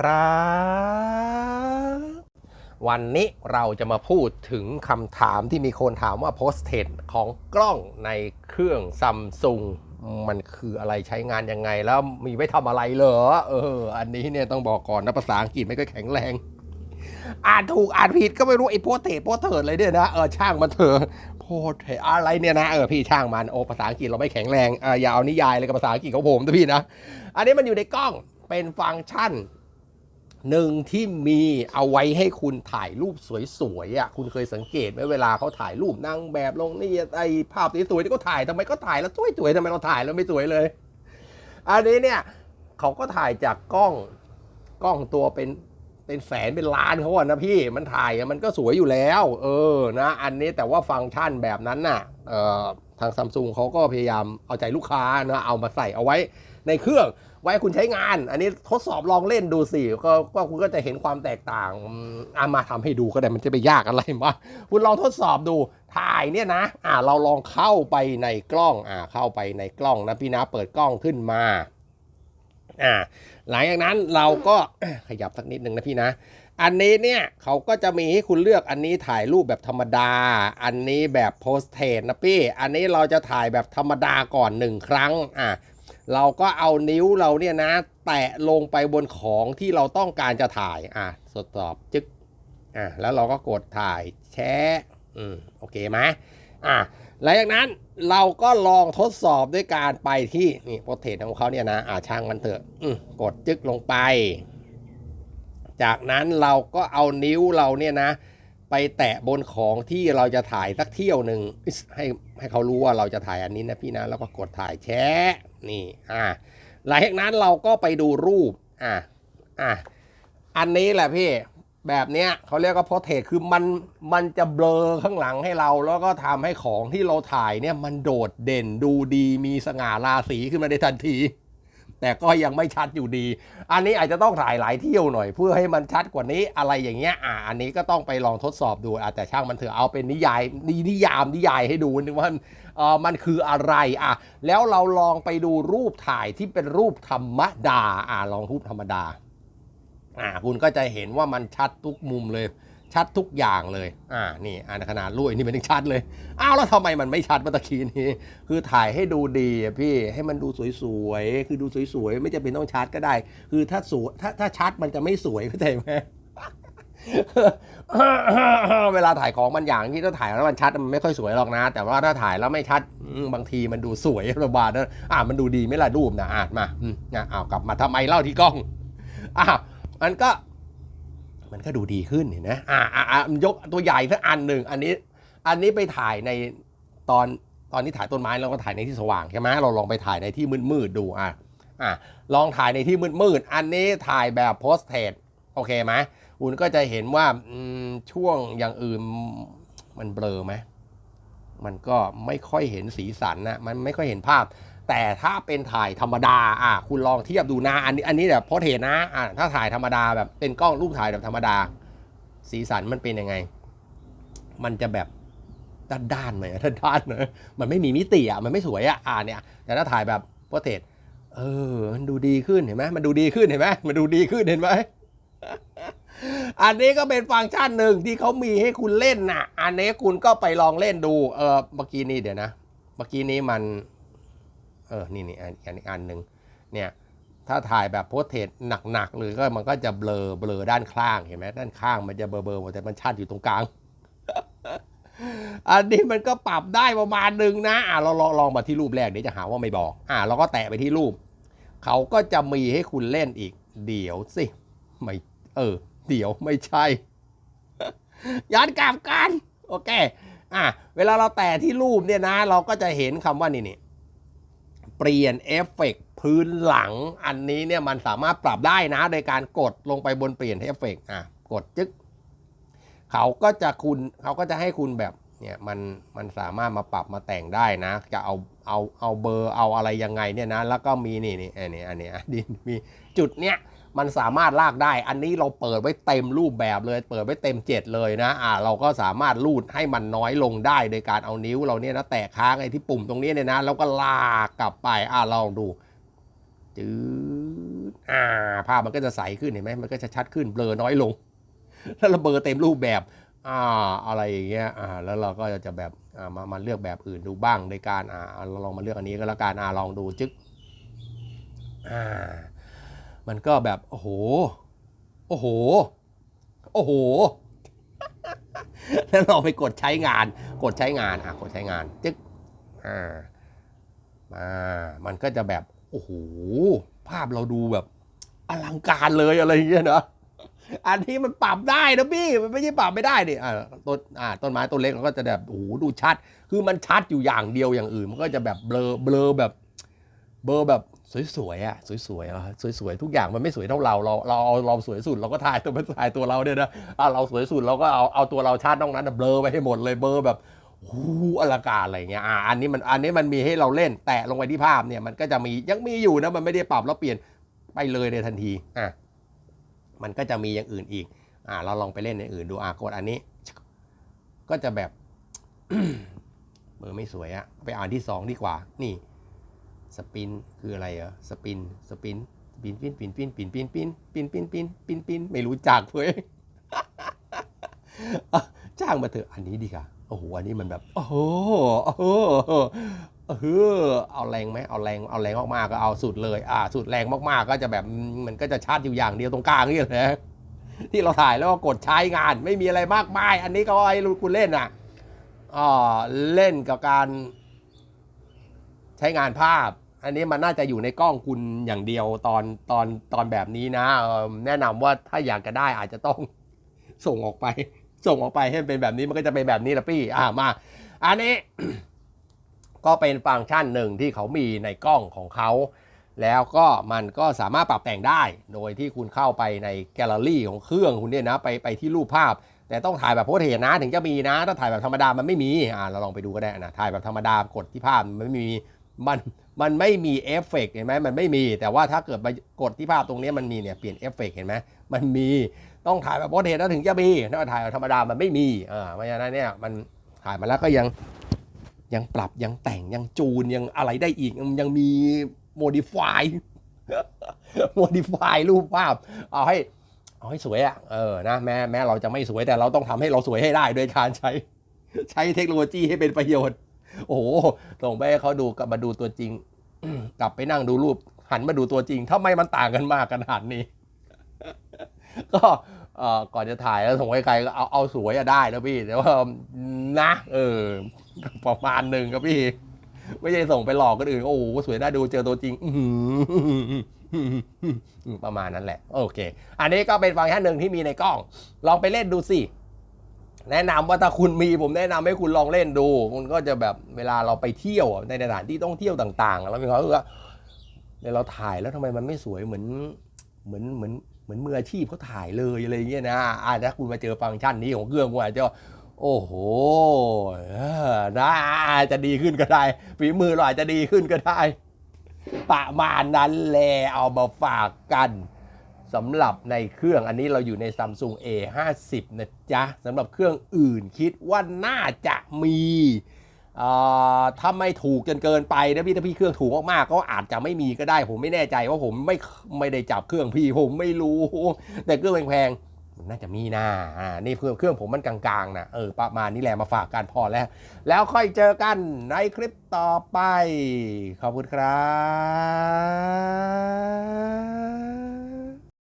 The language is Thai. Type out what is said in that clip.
ครับวันนี้เราจะมาพูดถึงคำถามที่มีคนถามว่าโพสเทนของกล้องในเครื่องซัมซุงมันคืออะไรใช้งานยังไงแล้วมีไว้ทำอะไรเหรอ เออ อันนี้เนี่ยต้องบอกก่อนนะภาษาอังกฤษไม่ก็แข็งแรง อ่านถูกอ่านผิดก็ไม่รู้ไอ้โพสเทนโพสเทิดเลยเนี่ยนะเออช่างมันเถอะโพสเทนอะไรเนี่ยนะเออพี่ช่างมันโอ้ภาษาอังกฤษเราไม่แข็งแรงเอออย่าเอานิยายเลยกับภาษาอังกฤษของผมนะพี่นะ อันนี้มันอยู่ในกล้องเป็นฟังก์ชัน หนึ่งที่มีเอาไว้ให้คุณถ่ายรูปสวยๆอะคุณเคยสังเกตไหมเวลาเขาถ่ายรูปนางแบบลงนี่ไอภาพสวยๆที่เขาถ่ายทำไมก็ถ่ายแล้วสวยๆทำไมเราถ่ายแล้วไม่สวยเลย อันนี้เนี่ยเขาก็ถ่ายจากกล้องกล้องตัวเป็นเป็นแสนเป็นล้านเขาอะนะพี่มันถ่ายมันก็สวยอยู่แล้ว เออนะอันนี้แต่ว่าฟังก์ชันแบบนั้นน่ะเออทางซัมซุงเขาก็พยายามเอาใจลูกค้านะเอามาใส่เอาไว้ในเครื่อง ไว้ให้คุณใช้งาน อันนี้ทดสอบลองเล่นดูสิก็ก็คุณก็จะเห็นความแตกต่างอามาทำให้ดูก็ได้มันจะไปยากอะไรมาคุณลองทดสอบดูถ่ายเนี่ยนะ อ่าเราลองเข้าไปในกล้องอ่าเข้าไปในกล้องนะพี่นะเปิดกล้องขึ้นมาอ่าหลังจากนั้นเราก็ขยับสักนิดนึงนะพี่นะ อันนี้เนี่ยเขาก็จะมีให้คุณเลือกอันนี้ถ่ายรูปแบบธรรมดา อันนี้แบบโพสเทสนะพี่ อันนี้เราจะถ่ายแบบธรรมดาก่อนหนึ่งครั้งอะ เราก็เอานิ้วเราเนี่ยนะ แตะลงไปบนของที่เราต้องการจะถ่ายอะทดสอบจึ๊กอะแล้วเราก็กดถ่ายแชะอืมโอเคไหมอะหลังจากนั้นเราก็ลองทดสอบด้วยการไปที่นี่โพสเทสของเขาเนี่ยนะอ่าช่างมันเถอะอืมกดจึ๊กลงไป จากนั้นเราก็เอานิ้วเราเนี่ยนะ ไปแตะบนของที่เราจะถ่ายสักเที่ยวหนึ่งให้ให้เขารู้ว่าเราจะถ่ายอันนี้นะพี่นะแล้วก็กดถ่ายแชะนี่อ่าหลังจากนั้นเราก็ไปดูรูปอ่าอ่าอันนี้แหละพี่แบบเนี้ยเขาเรียกว่าโพเทสคือมันมันจะเบลอข้างหลังให้เรา แล้วก็ทำให้ของที่เราถ่ายเนี่ยมันโดดเด่นดูดีมีสง่าราศีขึ้นมาในทันที แต่ก็ยังไม่ชัดอยู่ดี อันนี้อาจจะต้องถ่ายหลายเที่ยวหน่อย เพื่อให้มันชัดกว่านี้อะไรอย่างเงี้ย อ่า อันนี้ก็ต้องไปลองทดสอบดูอะแต่ช่างมันเถอะเอาเป็นนิยายนินิยามนิยายให้ดูนึงว่าเออมันคืออะไรอะ แล้วเราลองไปดูรูปถ่ายที่เป็นรูปธรรมดา อ่าลองรูปธรรมดา อ่า คุณก็จะเห็นว่ามันชัดทุกมุมเลย ชัดทุกอย่างเลย อ่า นี่อันขนาดรูปอันนี้มันยังชัดเลย อ้าว แล้วทำไมมันไม่ชัดเมื่อตะกี้นี้ คือถ่ายให้ดูดีอะพี่ ให้มันดูสวยๆ คือดูสวยๆ ไม่จำเป็นต้องชัดก็ได้ คือถ้าสวย ถ้าถ้าชัดมันจะไม่สวยเข้าใจไหม เวลาถ่ายของมันอย่างที่ถ้าถ่ายแล้วมันชัดมันไม่ค่อยสวยหรอกนะ แต่ว่าถ้าถ่ายแล้วไม่ชัดอืมบางทีมันดูสวยระบาดนะอ่ามันดูดีไหม่ล่ะรูปนะอ่านมาอืมนะอ้าวกลับมาทำไมเล่าที่กล้องอ้าวมันก็ มันก็ดูดีขึ้นเห็นไหมอ่าอ่าอ่ายกตัวใหญ่สักอันหนึ่งอันนี้ อันนี้ไปถ่ายในตอนตอนที่ถ่ายต้นไม้เราก็ถ่ายในที่สว่างใช่ไหมเราลองไปถ่ายในที่มืดๆดูอะอะลองถ่ายในที่มืดๆอันนี้ถ่ายแบบโพสเทสโอเคไหมคุณก็จะเห็นว่าช่วงอย่างอื่นมันเบลอไหมมันก็ไม่ค่อยเห็นสีสันนะมันไม่ค่อยเห็นภาพ แต่ถ้าเป็นถ่ายธรรมดาอะคุณลองเทียบดูนะอันนี้อันนี้แบบโพสเทสนะอะถ้าถ่ายธรรมดาแบบเป็นกล้องรูปถ่ายแบบธรรมดา สีสันมันเป็นยังไง มันจะแบบด้านๆหน่อยอะด้านๆหน่อยมันไม่มีมิติอะมันไม่สวยอะอ่าเนี่ย แต่ถ้าถ่ายแบบโปรเทสเออ มันดูดีขึ้นเห็นไหมมันดูดีขึ้นเห็นไหมมันดูดีขึ้นเห็นไหมอันนี้ก็เป็นฟังก์ชันหนึ่งที่เขามีให้คุณเล่นนะอันนี้คุณก็ไปลองเล่นดู เออเมื่อกี้นี้เดี๋ยวนะ เมื่อกี้นี้มัน ออนี่นี่อันอันอีกอันหนึ่งเนี่ยถ้าถ่ายแบบโพสเทสหนักๆเลยก็มันก็จะเบลอเบลอด้านข้างเห็นไหมด้านข้างมันจะเบลอเบลอแต่มันชัดอยู่ตรงกลาง อันนี้มันก็ปรับได้ประมาณหนึ่งนะอะเราลองลองมาที่รูปแรกเดี๋ยวจะหาว่าไม่บอก อะเราก็แตะไปที่รูป เขาก็จะมีให้คุณเล่นอีก เดี๋ยวสิไม่เออ เดี๋ยวไม่ใช่ย้อนกลับกัน โอเค อะเวลาเราแตะที่รูปเนี่ยนะ เราก็จะเห็นคำว่านี่นี่ เปลี่ยนเอฟเฟกต์พื้นหลังอันนี้เนี่ยมันสามารถปรับได้นะ โดยการกดลงไปบนเปลี่ยนเอฟเฟกต์อะกดจึ๊กเขาก็จะคุณเขาก็จะให้คุณแบบเนี่ยมันมันสามารถมาปรับมาแต่งได้นะ จะเอาเอาเอาเบอร์เอาอะไรยังไงเนี่ยนะ แล้วก็มีนี่นี่อันนี้อันนี้ดินมีจุดเนี้ย มันสามารถลากได้ อันนี้เราเปิดไว้เต็มรูปแบบเลย เปิดไว้เต็มเจ็ดเลยนะ อ่า เราก็สามารถลูดให้มันน้อยลงได้โดยการเอานิ้วเราเนี่ยนะแตะค้างไอ้ที่ปุ่มตรงนี้เนี่ยนะ แล้วก็ลากกลับไป อ่าลองดูจืดอ่า ภาพมันก็จะใสขึ้นเห็นไหมมันก็จะชัดขึ้น เบลอน้อยลง แล้วเราเบลอเต็มรูปแบบ อ่า อะไรอย่างเงี้ย อ่า แล้วเราก็จะแบบอ่ามามาเลือกแบบอื่นดูบ้างในการ อ่า เราลองมาเลือกอันนี้ก็แล้วกัน อ่า ลองดูจึ๊กอ่า มันก็แบบ โอ้โห โอ้โห โอ้โห แล้วเราไปกดใช้งาน กดใช้งาน อะ กดใช้งาน จึ๊ก อ่าอ่ามันก็จะแบบ โอ้โห ภาพเราดูแบบอลังการเลยอะไรอย่างเงี้ยเนอะอันนี้มันปรับได้นะพี่ มันไม่ใช่ปรับไม่ได้ดิอ่าต้นอ่าต้นไม้ต้นเล็กมันก็จะแบบโอ้โหดูชัด คือมันชัดอยู่อย่างเดียวอย่างอื่น มันก็จะแบบเบลอเบลอแบบ เบลอแบบ สวยๆอะสวยๆอะสวยๆทุกอย่างมันไม่สวยเท่าเราเราเราเอาเราสวยสุดเราก็ถ่ายตัวมันถ่ายตัวเราเนี่ยนะอ่าเราสวยสุดเราก็เอาเอาตัวเราชัดนอกนั้นเบลอไปให้หมดเลยเบลอแบบโอ้โหอลังการอะไรเงี้ยอ่าอันนี้มันอันนี้มันมีให้เราเล่นแตะลงไปที่ภาพเนี่ยมันก็จะมียังมีอยู่นะมันไม่ได้ปรับแล้วเปลี่ยนไปเลยในทันทีอะมันก็จะมีอย่างอื่นอีก อ่า เราลองไปเล่นในอื่นดูอ่ากดอันนี้ ก็จะแบบเบอร์ไม่สวยอะไปอ่านที่สองดีกว่านี่ สปินคืออะไรเหรอสปินสปินปินปินปินปินปินปินปินปินปินปินปินปินไม่รู้จักเว้ยจ้างมาเถอะอันนี้ดีกว่าโอ้โหอันนี้มันแบบโอ้โหโอ้โหเออเอาแรงไหมเอาแรงเอาแรงมากๆก็เอาสุดเลย อ่า สุดแรงมากๆก็จะแบบมันก็จะชาร์จอยู่อย่างเดียวตรงกลางนี่แหละที่เราถ่ายแล้วก็กดใช้งาน ไม่มีอะไรมากมาย อันนี้ก็ให้คุณเล่นอะอ่าเล่นกับการ ใช้งานภาพ อันนี้มันน่าจะอยู่ในกล้องคุณอย่างเดียวตอนตอนตอนแบบนี้นะแนะนำว่าถ้าอยากจะได้อาจจะต้องส่งออกไป ส่งออกไปให้เป็นแบบนี้มันก็จะเป็นแบบนี้ละพี่ อ่ามา อันนี้ ก็เป็นฟังก์ชันหนึ่งที่เขามีในกล้องของเขา แล้วก็มันก็สามารถปรับแต่งได้ โดยที่คุณเข้าไปในแกลเลอรี่ของเครื่องคุณเนี่ยนะ ไปไปที่รูปภาพ แต่ต้องถ่ายแบบโพสเทนะ ถึงจะมีนะ ถ้าถ่ายแบบธรรมดามันไม่มี อ่าเราลองไปดูก็ได้นะถ่ายแบบธรรมดากดที่ภาพมันไม่มีมัน มันไม่มีเอฟเฟกต์เห็นไหมมันไม่มี แต่ว่าถ้าเกิดไปกดที่ภาพตรงนี้มันมีเนี่ยเปลี่ยนเอฟเฟกต์เห็นไหมมันมีต้องถ่ายแบบโพสเทนะถึงจะมีถ้าถ่ายแบบธรรมดามันไม่มีอ่าเพราะฉะนั้นเนี่ยมันถ่ายมาแล้วก็ยังยังปรับยังแต่งยังจูนยังอะไรได้อีกยังยังมี modify modify รูปภาพ เอาให้เอาให้สวยอะเออนะแม้แม้เราจะไม่สวยแต่เราต้องทำให้เราสวยให้ได้โดยการใช้ ใช้เทคโนโลยีให้เป็นประโยชน์ โอ้โหส่งไปให้เขาดูกลับมาดูตัวจริง กลับไปนั่งดูรูป หันมาดูตัวจริงทำไมมันต่างกันมากขนาดนี้ ก็เออก่อนจะถ่ายแล้วส่งให้ใครก็เอาเอาสวยอะได้แล้วพี่ แต่ว่านะ เออประมาณหนึ่งครับพี่ ไม่ใช่ส่งไปหลอกคนอื่น โอ้โหสวยน่าดูเจอตัวจริง ประมาณนั้นแหละ โอเค อันนี้ก็เป็นฟังก์ชันหนึ่งที่มีในกล้อง ลองไปเล่นดูสิ แนะนำว่าถ้าคุณมีผมแนะนำให้คุณลองเล่นดูคุณก็จะแบบเวลาเราไปเที่ยวในสถานที่ท่องเที่ยวต่างๆแล้วมีความรู้สึกว่าเนี่ยเราถ่ายแล้วทำไมมันไม่สวยเหมือนเหมือนเหมือนเหมือนมืออาชีพเขาถ่ายเลยอะไรอย่างเงี้ยนะอ่าถ้าคุณมาเจอฟังก์ชันนี้ของเครื่องคุณอาจจะโอ้โหนะอาจจะดีขึ้นก็ได้ฝีมือเราอาจจะดีขึ้นก็ได้ประมาณนั้นแหละเอามาฝากกัน สำหรับในเครื่องอันนี้เราอยู่ใน Samsung A50 นะจ๊ะสำหรับเครื่องอื่นคิดว่าน่าจะมีถ้าไม่ถูกจนเกินไปนะพี่ถ้าพี่เครื่องถูกมากๆก็อาจจะไม่มีก็ได้ ผมไม่แน่ใจว่าผมไม่ไม่ได้จับเครื่องพี่ผมไม่รู้ แต่เครื่องแพงๆนน่าจะมีนะอ่านี่เครื่องเครื่องผมมันกลางๆนะเออประมาณนี้แหละมาฝากกันพอแล้ว แล้วค่อยเจอกันในคลิปต่อไป ขอบคุณครับ